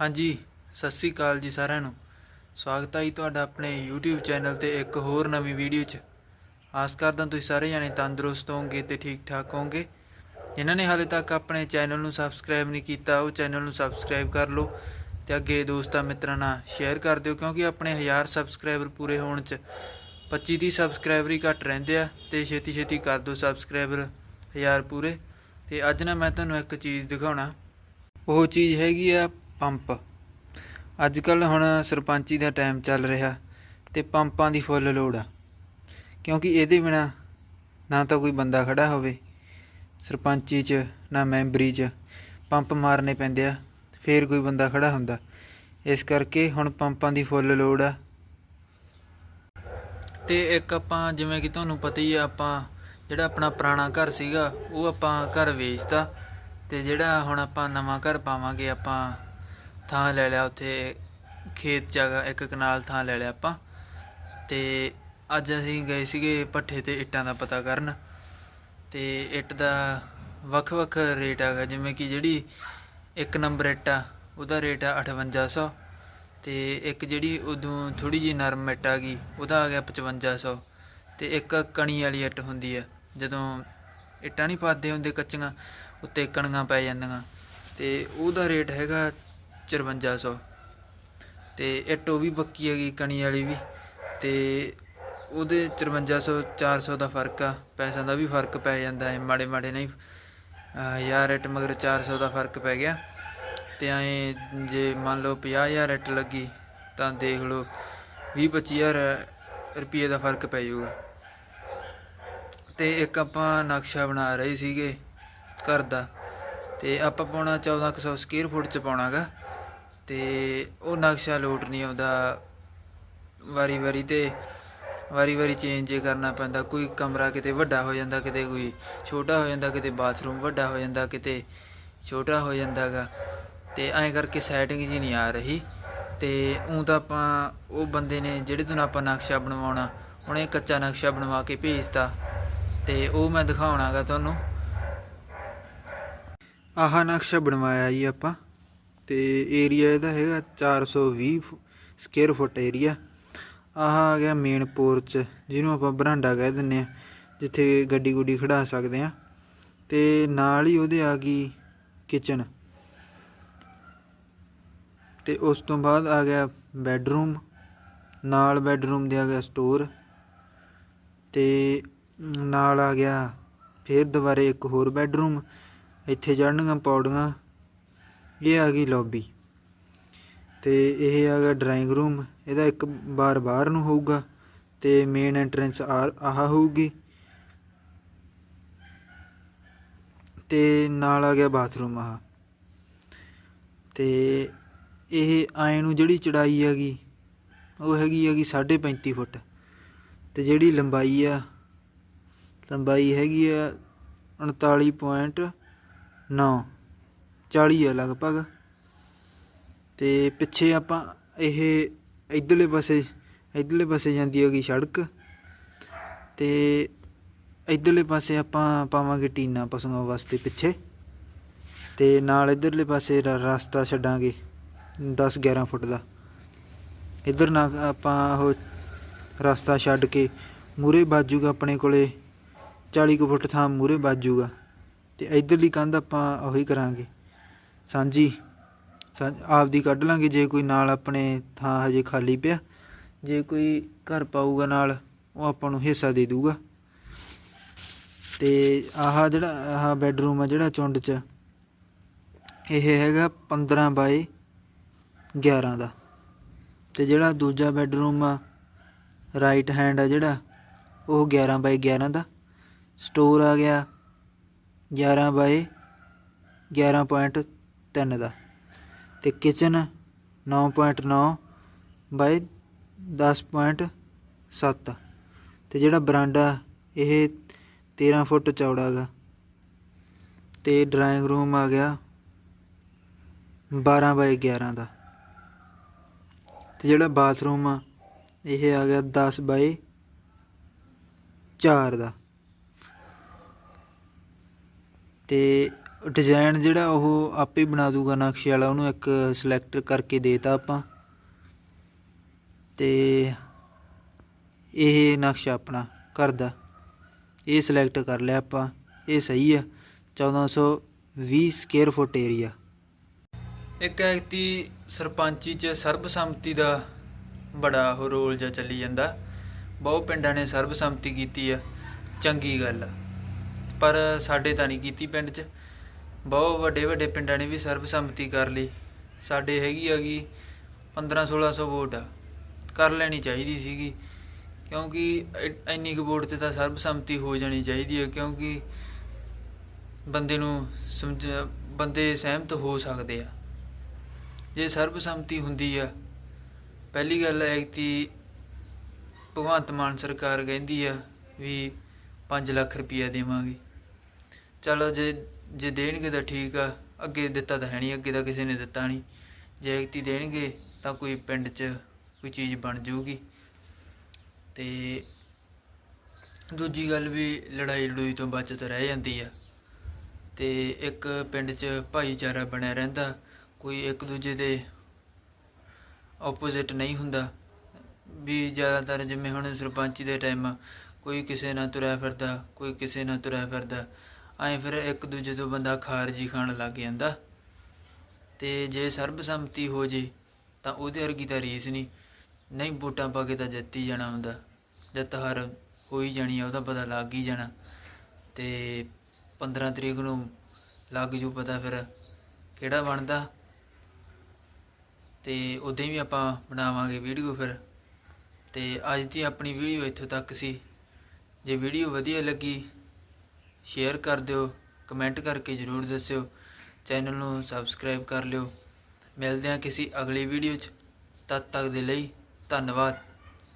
ਹਾਂਜੀ, ਸਤਿ ਸ੍ਰੀ ਅਕਾਲ ਜੀ ਸਾਰਿਆਂ ਨੂੰ। ਸਵਾਗਤ ਹੈ ਜੀ ਤੁਹਾਡਾ ਆਪਣੇ YouTube ਚੈਨਲ ਤੇ ਇੱਕ ਹੋਰ ਨਵੀਂ ਵੀਡੀਓ 'ਚ। ਆਸ ਕਰਦਾ ਤੁਸੀਂ ਸਾਰੇ ਜਾਣੇ ਤੰਦਰੁਸਤ ਹੋਵੋਗੇ ਤੇ ਠੀਕ ਠਾਕ ਹੋਵੋਗੇ। ਜਿਨ੍ਹਾਂ ਨੇ ਹਾਲੇ ਤੱਕ ਆਪਣੇ ਚੈਨਲ ਨੂੰ ਸਬਸਕ੍ਰਾਈਬ ਨਹੀਂ ਕੀਤਾ, ਉਹ ਚੈਨਲ ਨੂੰ ਸਬਸਕ੍ਰਾਈਬ ਕਰ ਲਓ ਤੇ ਅੱਗੇ ਦੋਸਤਾਂ ਮਿੱਤਰਾਂ ਨਾਲ ਸ਼ੇਅਰ ਕਰ ਦਿਓ, ਕਿਉਂਕਿ ਆਪਣੇ 1000 ਸਬਸਕ੍ਰਾਈਬਰ ਪੂਰੇ ਹੋਣ 'ਚ 25 30 ਸਬਸਕ੍ਰਾਈਬਰ ਹੀ ਘੱਟ ਰਹਿੰਦੇ ਆ ਤੇ ਛੇਤੀ ਛੇਤੀ ਕਰ ਦਿਓ ਸਬਸਕ੍ਰਾਈਬਰ 1000 ਪੂਰੇ। ਤੇ ਅੱਜ ਨਾ ਮੈਂ ਤੁਹਾਨੂੰ ਇੱਕ ਚੀਜ਼ ਦਿਖਾਉਣਾ। ਉਹ ਚੀਜ਼ ਹੈਗੀ ਆ ਪੰਪ। ਅੱਜ ਕੱਲ ਹੁਣ ਸਰਪੰਚੀ ਦਾ ਟਾਈਮ ਚੱਲ ਰਿਹਾ ਤੇ ਪੰਪਾਂ ਦੀ ਫੁੱਲ ਲੋੜ ਆ। ਕਿਉਂਕਿ ਇਹਦੇ ਬਿਨਾ ਨਾ ਤਾਂ ਕੋਈ ਬੰਦਾ ਖੜਾ ਹੋਵੇ। ਸਰਪੰਚੀ 'ਚ ਨਾ ਮੈਂਬਰੀ 'ਚ ਪੰਪ ਮਾਰਨੇ ਪੈਂਦੇ ਆ, ਫੇਰ ਕੋਈ ਬੰਦਾ ਖੜਾ ਹੁੰਦਾ। ਇਸ ਕਰਕੇ ਹੁਣ ਪੰਪਾਂ ਦੀ ਫੁੱਲ ਲੋੜ ਆ। ਤੇ ਇੱਕ ਆਪਾਂ ਜਿਵੇਂ ਕਿ ਤੁਹਾਨੂੰ ਪਤਾ ਹੀ ਆ, ਆਪਾਂ ਜਿਹੜਾ ਆਪਣਾ ਪੁਰਾਣਾ ਘਰ ਸੀਗਾ, ਉਹ ਆਪਾਂ ਘਰ ਵੇਚਤਾ। ਤੇ ਜਿਹੜਾ ਹੁਣ ਆਪਾਂ ਨਵਾਂ ਘਰ ਪਾਵਾਂਗੇ ਆਪਾਂ ਥਾਂ ਲੈ ਲਿਆ, ਉੱਥੇ ਖੇਤ ਜਗ੍ਹਾ, ਇੱਕ ਕਨਾਲ ਥਾਂ ਲੈ ਲਿਆ ਆਪਾਂ। ਤੇ ਅੱਜ ਅਸੀਂ ਗਏ ਸੀਗੇ ਪੱਠੇ ਤੇ ਇੱਟਾਂ ਦਾ ਪਤਾ ਕਰਨ। ਤੇ ਇੱਟ ਦਾ ਵੱਖ-ਵੱਖ ਰੇਟ ਹੈਗਾ, ਜਿਵੇਂ ਕਿ ਜਿਹੜੀ ਇੱਕ ਨੰਬਰ ਇੱਟ ਆ, ਉਹਦਾ ਰੇਟ ਆ 5800 ਤੇ ਇੱਕ ਜਿਹੜੀ ਉਦੋਂ ਥੋੜੀ ਜੀ ਨਰਮ ਇੱਟ ਆ ਗਈ, ਉਹਦਾ ਆ ਗਿਆ 5500 ਤੇ ਇੱਕ ਕਣੀ ਵਾਲੀ ਇੱਟ ਹੁੰਦੀ ਆ, ਜਦੋਂ ਇੱਟਾਂ ਨਹੀਂ ਪਾਦੇ ਹੁੰਦੇ ਕੱਚੀਆਂ, ਉੱਤੇ ਕਣੀਆਂ ਪੈ ਜਾਂਦੀਆਂ। ਤੇ ਉਹਦਾ ਰੇਟ ਹੈਗਾ 5400 ਤੇ ਇੱਟ ਉਹ ਵੀ ਪੱਕੀ ਹੈਗੀ, ਕਣੀ ਵਾਲੀ ਵੀ। ਤੇ ਉਹਦੇ 5400 400 ਦਾ ਫ਼ਰਕ ਆ। ਪੈਸਿਆਂ ਦਾ ਵੀ ਫ਼ਰਕ ਪੈ ਜਾਂਦਾ ਹੈ ਮਾੜੇ ਮਾੜੇ ਨਹੀਂ। ਅਹ ਹਜ਼ਾਰ ਇੱਟ ਮਗਰ 400 ਦਾ ਫ਼ਰਕ ਪੈ ਗਿਆ। ਤੇ ਐਂ ਜੇ ਮੰਨ ਲਓ 50000 ਇੱਟ ਲੱਗੀ, ਤਾਂ ਦੇਖ ਲਓ 20 25000 ਰੁਪਏ ਦਾ ਫ਼ਰਕ ਪੈ ਜਾਊਗਾ। ਤੇ ਇੱਕ ਆਪਾਂ ਨਕਸ਼ਾ ਬਣਾ ਰਹੇ ਸੀਗੇ ਘਰ ਦਾ। ਤੇ ਆਪਾਂ ਪਾਉਣਾ 1400 ਸਕੁਅਰ ਫੁੱਟ ਚ ਪਾਉਣਾਗਾ। ਤੇ ਉਹ ਨਕਸ਼ਾ ਲੋਟ ਨਹੀਂ ਆਉਂਦਾ। ਵਾਰੀ ਵਾਰੀ ਤੇ ਵਾਰੀ ਵਾਰੀ ਚੇਂਜ ਕਰਨਾ ਪੈਂਦਾ। ਕੋਈ ਕਮਰਾ ਕਿਤੇ ਵੱਡਾ ਹੋ ਜਾਂਦਾ, ਕਿਤੇ ਕੋਈ ਛੋਟਾ ਹੋ ਜਾਂਦਾ, ਕਿਤੇ ਬਾਥਰੂਮ ਵੱਡਾ ਹੋ ਜਾਂਦਾ, ਕਿਤੇ ਛੋਟਾ ਹੋ ਜਾਂਦਾਗਾ ਤੇ ਐਂ ਕਰਕੇ ਸੈਟਿੰਗ ਜੀ ਨਹੀਂ ਆ ਰਹੀ। ਤੇ ਉਂ ਤਾਂ ਆਪਾਂ ਉਹ ਬੰਦੇ ਨੇ ਜਿਹੜੇ ਤੋਂ ਆਪਾਂ ਨਕਸ਼ਾ ਬਣਵਾਉਣਾ, ਉਹਨੇ ਕੱਚਾ ਨਕਸ਼ਾ ਬਣਵਾ ਕੇ ਭੇਜਤਾ। ਤੇ ਉਹ ਮੈਂ ਦਿਖਾਉਣਾਗਾ ਤੁਹਾਨੂੰ। ਆਹ ਨਕਸ਼ਾ ਬਣਵਾਇਆ ਜੀ ਆਪਾਂ। ਤੇ ਏਰੀਆ ਇਹਦਾ ਹੈਗਾ 420 ਸਕੁਅਰ ਫੁੱਟ ਏਰੀਆ ਆਹ ਆ ਗਿਆ ਮੇਨ ਪੋਰਚ ਜਿਹਨੂੰ ਆਪਾਂ ਬਰਾਂਡਾ ਕਹਿ ਦਿੰਨੇ ਆ ਜਿੱਥੇ ਗੱਡੀ ਗੁੱਡੀ ਖੜਾ ਸਕਦੇ ਆ ਤੇ ਨਾਲ ਹੀ ਉਹਦੇ ਆ ਗਈ ਕਿਚਨ ਤੇ ਉਸ ਤੋਂ ਬਾਅਦ ਆ ਗਿਆ ਬੈੱਡਰੂਮ ਨਾਲ ਬੈੱਡਰੂਮ ਦੇ ਆ ਗਿਆ ਸਟੋਰ ਤੇ ਨਾਲ ਆ ਗਿਆ, ਫਿਰ ਦੁਬਾਰੇ ਇੱਕ ਹੋਰ ਬੈੱਡਰੂਮ ਇੱਥੇ ਚੜ੍ਹਨੀਆਂ ਪੌੜੀਆਂ। ਇਹ ਆ ਗਈ ਲੌਬੀ ਤੇ ਇਹ ਆ ਗਿਆ ਡਰਾਇੰਗ ਰੂਮ ਇਹਦਾ ਇੱਕ ਬਾਰ ਬਾਹਰ ਨੂੰ ਹੋਊਗਾ ਤੇ ਮੇਨ ਐਂਟਰੈਂਸ ਆਹ ਹੋਊਗੀ। ਤੇ ਨਾਲ ਆ ਗਿਆ ਬਾਥਰੂਮ ਆਹ। ਤੇ ਇਹ ਆਏ ਨੂੰ ਜਿਹੜੀ ਚੜਾਈ ਹੈਗੀ, ਉਹ ਹੈਗੀ ਹੈਗੀ 35 ਫੁੱਟ। ਤੇ ਜਿਹੜੀ ਲੰਬਾਈ ਆ, ਲੰਬਾਈ ਹੈਗੀ ਆ 39.9 40 ਆ ਲਗਭਗ। ਤੇ ਪਿੱਛੇ ਆਪਾਂ ਇਹ ਇਧਰਲੇ ਪਾਸੇ ਇਧਰਲੇ ਪਾਸੇ ਜਾਂਦੀ ਹੈਗੀ ਸੜਕ। ਤੇ ਇਧਰਲੇ ਪਾਸੇ ਆਪਾਂ ਪਾਵਾਂਗੇ ਟੀਨਾ ਪਸ਼ੂਆਂ ਵਾਸਤੇ ਪਿੱਛੇ। ਤੇ ਨਾਲ ਇਧਰਲੇ ਪਾਸੇ ਰ- ਰਸਤਾ ਛੱਡਾਂਗੇ 10 11 ਫੁੱਟ ਦਾ। ਇਧਰ ਨਾ ਆਪਾਂ ਉਹ ਰਸਤਾ ਛੱਡ ਕੇ ਮੂਰੇ ਬਾਜੂਗਾ ਆਪਣੇ ਕੋਲੇ 40 ਕੁ ਫੁੱਟ ਥਾਂ ਮੂਰੇ ਬਾਜੂਗਾ। ਤੇ ਇਧਰਲੀ ਕੰਧ ਆਪਾਂ ਉਹੀ ਕਰਾਂਗੇ। ਸਾਂਝੀ, ਸਾਂ- ਆਪਦੀ ਕੱਢ ਲਾਂਗੇ, ਜੇ ਕੋਈ ਨਾਲ ਆਪਣੇ ਥਾਂ ਹਜੇ ਖਾਲੀ ਪਿਆ, ਜੇ ਕੋਈ ਘਰ ਪਾਊਗਾ ਨਾਲ, ਉਹ ਆਪਾਂ ਨੂੰ ਹਿੱਸਾ ਦੇ ਦੂਗਾ ਤੇ ਆਹ ਜਿਹੜਾ, ਆਹ ਬੈੱਡਰੂਮ ਆ ਜਿਹੜਾ ਚੁੰਡ ਚ, ਇਹ ਹੈਗਾ 15 ਬਾਈ 11 ਦਾ। ਤੇ ਜਿਹੜਾ ਦੂਜਾ ਬੈੱਡਰੂਮ ਆ ਰਾਈਟ ਹੈਂਡ ਆ ਜਿਹੜਾ, ਉਹ 11 ਬਾਈ 11 ਦਾ। ਸਟੋਰ ਆ ਗਿਆ 11 ਬਾਈ 11.3 ਦਾ। ਤੇ ਕਿਚਨ 9.9 ਬਾਈ 10.7 ਤੇ ਜਿਹੜਾ ਬਰਾਂਡਾ, ਇਹ 13 ਫੁੱਟ ਚੌੜਾ ਗਾ। ਤੇ ਡਰਾਇੰਗ ਰੂਮ ਆ ਗਿਆ 12 ਬਾਈ 11 ਦਾ। ਤੇ ਜਿਹੜਾ ਬਾਥਰੂਮ ਆ, ਇਹ ਆ ਗਿਆ 10 ਬਾਈ 4 ਦਾ। ਤੇ ਡਿਜ਼ਾਈਨ ਜਿਹੜਾ ਉਹ ਆਪੇ ਬਣਾ ਦੂਗਾ ਨਕਸ਼ੇ ਵਾਲਾ ਉਹਨੂੰ ਇੱਕ ਸਿਲੈਕਟ ਕਰਕੇ ਦੇਤਾ ਆਪਾਂ। ਤੇ ਇਹ ਨਕਸ਼ਾ ਆਪਣਾ ਘਰ ਦਾ, ਇਹ ਸਿਲੈਕਟ ਕਰ ਲਿਆ ਆਪਾਂ, ਇਹ ਸਹੀ ਆ। 1420 ਸਕੁਅਰ ਫੁੱਟ ਏਰੀਆ ਇੱਕ ਐਕਤੀ ਸਰਪੰਚੀ ਚ ਸਰਬਸੰਮਤੀ ਦਾ ਬੜਾ ਉਹ ਰੋਲ ਜਿਹਾ ਚੱਲੀ ਜਾਂਦਾ। ਬਹੁਤ ਪਿੰਡਾਂ ਨੇ ਸਰਬਸੰਮਤੀ ਕੀਤੀ ਆ, ਚੰਗੀ ਗੱਲ ਆ। ਪਰ ਸਾਡੇ ਤਾਂ ਨਹੀਂ ਕੀਤੀ ਪਿੰਡ 'ਚ। ਬਹੁਤ ਵੱਡੇ ਵੱਡੇ ਪਿੰਡਾਂ ਨੇ ਵੀ ਸਰਬਸੰਮਤੀ ਕਰ ਲਈ। ਸਾਡੇ ਹੈਗੀ ਹੈਗੀ 15 1600 ਵੋਟ ਆ। ਕਰ ਲੈਣੀ ਚਾਹੀਦੀ ਸੀਗੀ। ਕਿਉਂਕਿ ਇ- ਇੰਨੀ ਕੁ ਵੋਟ ਤੇ ਤਾਂ ਸਰਬਸੰਮਤੀ ਹੋ ਜਾਣੀ ਚਾਹੀਦੀ ਹੈ ਕਿਉਂਕਿ ਬੰਦੇ ਨੂੰ ਸਮਝ, ਬੰਦੇ ਸਹਿਮਤ ਹੋ ਸਕਦੇ ਆ। ਜੇ ਸਰਬਸੰਮਤੀ ਹੁੰਦੀ ਆ, ਪਹਿਲੀ ਗੱਲ ਹੈ ਕਿ ਭਗਵੰਤ ਮਾਨ ਸਰਕਾਰ ਕਹਿੰਦੀ ਆ ਵੀ 5 ਲੱਖ ਰੁਪਈਆ ਦੇਵਾਂਗੇ। ਚਲੋ ਜੇ ਜੇ ਦੇਣਗੇ ਤਾਂ ਠੀਕ ਆ, ਅੱਗੇ ਦਿੱਤਾ ਤਾਂ ਹੈ ਨਹੀਂ, ਅੱਗੇ ਤਾਂ ਕਿਸੇ ਨੇ ਦਿੱਤਾ ਨਹੀਂ। ਜੇ ਐਕਤੀ ਦੇਣਗੇ ਤਾਂ ਕੋਈ ਪਿੰਡ 'ਚ ਕੋਈ ਚੀਜ਼ ਬਣ ਜਾਊਗੀ। ਤੇ ਦੂਜੀ ਗੱਲ ਵੀ ਲੜਾਈ ਲੜੂਈ ਤੋਂ ਬਚਤ ਰਹਿ ਜਾਂਦੀ ਆ। ਤੇ ਇੱਕ ਪਿੰਡ 'ਚ ਭਾਈਚਾਰਾ ਬਣਿਆ ਰਹਿੰਦਾ, ਕੋਈ ਇੱਕ ਦੂਜੇ ਦੇ ਆਪੋਜ਼ਿਟ ਨਹੀਂ ਹੁੰਦਾ। ਵੀ ਜ਼ਿਆਦਾਤਰ ਜਿਵੇਂ ਹੁਣ ਸਰਪੰਚੀ ਦੇ ਟਾਈਮ ਕੋਈ ਕਿਸੇ ਨਾਲ ਤੁਰਿਆ ਫਿਰਦਾ, ਕੋਈ ਕਿਸੇ ਨਾਲ ਤੁਰਿਆ ਫਿਰਦਾ। ਐਂ ਫਿਰ ਇੱਕ ਦੂਜੇ ਤੋਂ ਬੰਦਾ ਖਾਰਜੀ ਖਾਣ ਲੱਗ ਜਾਂਦਾ। ਤੇ ਜੇ ਸਰਬਸੰਮਤੀ ਹੋ ਜੇ, ਤਾਂ ਉਹਦੇ ਵਰਗੀ ਤਾਂ ਰੀਸ ਨਹੀਂ। ਨਹੀਂ ਵੋਟਾਂ ਪਾ ਕੇ ਤਾਂ ਜਿੱਤੀ ਜਾਣਾ ਹੁੰਦਾ। ਜਿੱਤ ਹਾਰ ਹੋ ਹੀ ਜਾਣੀ ਆ, ਉਹਦਾ ਪਤਾ ਲੱਗ ਹੀ ਜਾਣਾ। ਤੇ 15 ਤਰੀਕ ਨੂੰ ਲੱਗ ਜੂ ਪਤਾ ਫਿਰ ਕਿਹੜਾ ਬਣਦਾ। ਤੇ ਉਦੋਂ ਵੀ ਆਪਾਂ ਬਣਾਵਾਂਗੇ ਵੀਡੀਓ ਫਿਰ। ਤੇ ਅੱਜ ਦੀ ਆਪਣੀ ਵੀਡੀਓ ਇੱਥੋਂ ਤੱਕ ਸੀ। ਜੇ ਵੀਡੀਓ ਵਧੀਆ ਲੱਗੀ ਸ਼ੇਅਰ ਕਰ ਦਿਓ ਕਮੈਂਟ ਕਰਕੇ ਜਰੂਰ ਦੱਸਿਓ ਚੈਨਲ ਨੂੰ ਸਬਸਕ੍ਰਾਈਬ ਕਰ ਲਿਓ। ਮਿਲਦੇ ਹਾਂ ਕਿਸੇ ਅਗਲੀ ਵੀਡੀਓ 'ਚ। ਤਦ ਤੱਕ ਦੇ ਲਈ ਧੰਨਵਾਦ।